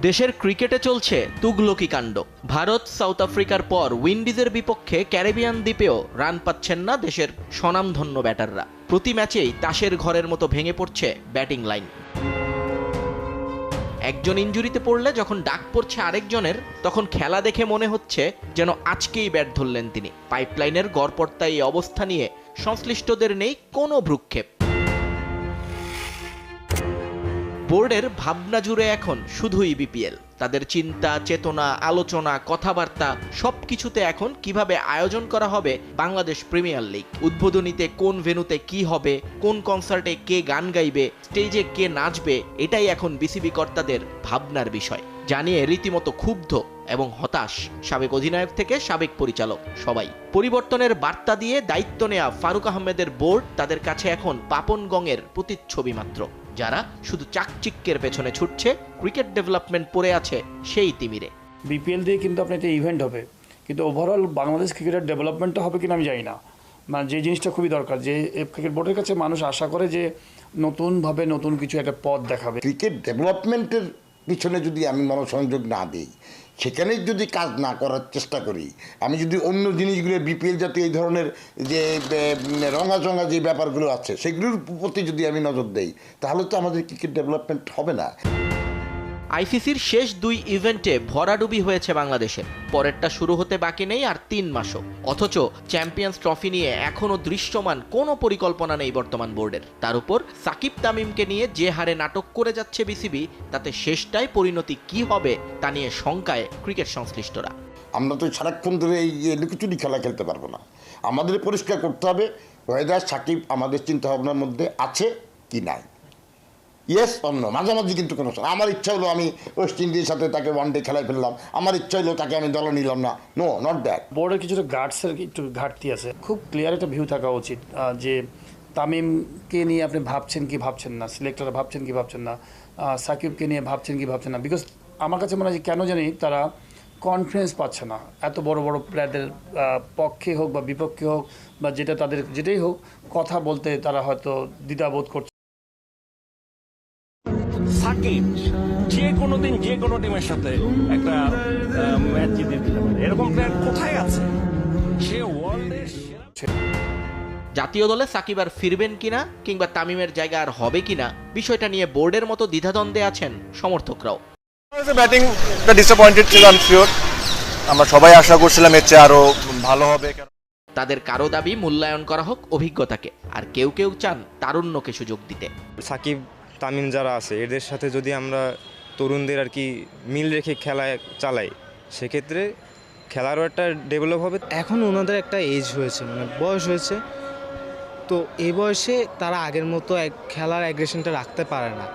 দেশের ক্রিকেটে চলছে তুগলকি কাণ্ড। ভারত, সাউথ আফ্রিকার পর উইন্ডিজের বিপক্ষে ক্যারিবিয়ান দ্বীপেও রান পাচ্ছেন না দেশের স্বনামধন্য ব্যাটাররা। প্রতি ম্যাচেই তাসের ঘরের মতো ভেঙে পড়ছে ব্যাটিং লাইন। একজন ইঞ্জুরিতে পড়লে যখন ডাক পড়ছে আরেকজনের, তখন খেলা দেখে মনে হচ্ছে যেন আজকেই ব্যাট ধরলেন তিনি। পাইপলাইনের গড়পড়তা এই অবস্থা নিয়ে সংশ্লিষ্টদের নেই কোনো ভ্রুক্ষেপ। বোর্ডের ভাবনা জুড়ে এখন শুধুই বিপিএল। তাদের চিন্তা, চেতনা, আলোচনা, কথাবার্তা সবকিছুতে এখন কীভাবে আয়োজন করা হবে বাংলাদেশ প্রিমিয়ার লিগ? উদ্বোধনীতে কোন ভেন্যুতে কি হবে? কোন কনসার্টে কে গান গাইবে? স্টেজে কে নাচবে? এটাই এখন বিসিবি কর্তাদের ভাবনার বিষয়। জানিয়ে রীতিমতো ক্ষুব্ধ এবং হতাশ সাবেক অধিনায়ক থেকে সাবেক পরিচালক সবাই। পরিবর্তনের বার্তা দিয়ে দায়িত্ব নেয়া ফারুক আহমেদের বোর্ড তাদের কাছে এখন পাপন গঙের প্রতিচ্ছবি মাত্র। যারা শুধু চাকচিক্যের পেছনে ছুটছে ক্রিকেট ডেভেলপমেন্ট পড়ে আছে সেই তিমিরে। বিপিএল দিয়ে কিন্তু আপনার একটা ইভেন্ট হবে। কিন্তু ওভারঅল বাংলাদেশ ক্রিকেটের ডেভেলপমেন্টটা হবে কিনা আমি জানি না। মানে যে জিনিসটা খুবই দরকার যে ক্রিকেট বোর্ডের কাছে মানুষ আশা করে যে নতুনভাবে নতুন কিছু একটা পথ দেখাবে। ক্রিকেট ডেভেলপমেন্টের পিছনে যদি আমি মনোসংযোগ না দিই সেখানে যদি কাজ না করার চেষ্টা করি, আমি যদি অন্য জিনিসগুলো বিপিএল জাতীয় এই ধরনের যে রঙা চঙা যে ব্যাপারগুলো আছে, সেগুলোর প্রতি যদি আমি নজর দেই, তাহলে তো আমাদের ক্রিকেট ডেভেলপমেন্ট হবে না। আইসিসির শেষ দুই ইভেন্টে ভরাডুবি হয়েছে বাংলাদেশের পরেরটা শুরু হতে বাকি নেই আর তিন মাসও। অথচ চ্যাম্পিয়ন্স ট্রফি নিয়ে এখনও দৃশ্যমান কোনো পরিকল্পনা নেই বর্তমান বোর্ডের। তার উপর সাকিব তামিমকে নিয়ে যে হারে নাটক করে যাচ্ছে বিসিবি, তাতে শেষটায় পরিণতি কি হবে তা নিয়ে শঙ্কায় ক্রিকেট সংশ্লিষ্টরা। আমরা তো সারাক্ষণ ধরে এই লুকোচুরি খেলা খেলতে পারব না। আমাদের পরিষ্কার করতে হবে, ওয়েদার, সাকিব, আমাদের চিন্তাভাবনার মধ্যে আছে কি নাই। ইয়েস অন্য মাঝামাঝি কিন্তু কোনো আমার ইচ্ছা হলো আমি ওয়েস্ট ইন্ডিজের সাথে তাকে ওয়ান ডে খেলায় ফেললাম। আমার ইচ্ছা হলো তাকে আমি দলে নিলাম না। নো নট দ্যাট বোর্ডের কিছুটা গার্ডসের একটু ঘাটতি আছে। খুব ক্লিয়ার একটা ভিউ থাকা উচিত যে তামিমকে নিয়ে আপনি ভাবছেন কি ভাবছেন না সিলেক্টর ভাবছেন কি ভাবছেন না সাকিবকে নিয়ে ভাবছেন কি ভাবছেন না। বিকজ আমার কাছে মনে হয় কেন জানি তারা কনফিডেন্স পাচ্ছে না। এত বড় বড় প্লেয়ারদের পক্ষে হোক বা বিপক্ষে হোক বা যেটা তাদের, যেটাই হোক, কথা বলতে তারা হয়তো দ্বিধাবোধ করছে। সাকিব যে কোনো দিন যে কোনো টিমের সাথে একটা ম্যাচ জিতে দিতে পারে। এরকম প্লেয়ার কোথায় আছে? সে ওয়ার্ল্ডের জাতীয় দলে সাকিব আর ফিরবেন কিনা কিংবা তামিমের জায়গা আর হবে কিনা বিষয়টা নিয়ে বোর্ডের মতো দ্বিধাদ্বন্দ্বে আছেন সমর্থকরাও। ব্যাটিংটা ডিসঅ্যাপয়েন্টেড ছিল আমি শিওর আমরা সবাই আশা করছিলাম এর চেয়ে আরও ভালো হবে। তাদের কারও দাবি মূল্যায়ন করা হোক অভিজ্ঞতাকে আর কেউ কেউ চান তারুণ্যকে সুযোগ দিতে। সাকিব তামিম যারা আছে, এদের সাথে যদি আমরা তরুণদের আর কি মিল রেখে খেলা চালাই, সেক্ষেত্রে খেলারও একটা ডেভেলপ হবে। এখন ওনাদের একটা এজ হয়েছে মানে বয়স হয়েছে। তো এ বয়সে তারা আগের মতো এক, খেলার অ্যাগ্রেশনটা রাখতে পারে না।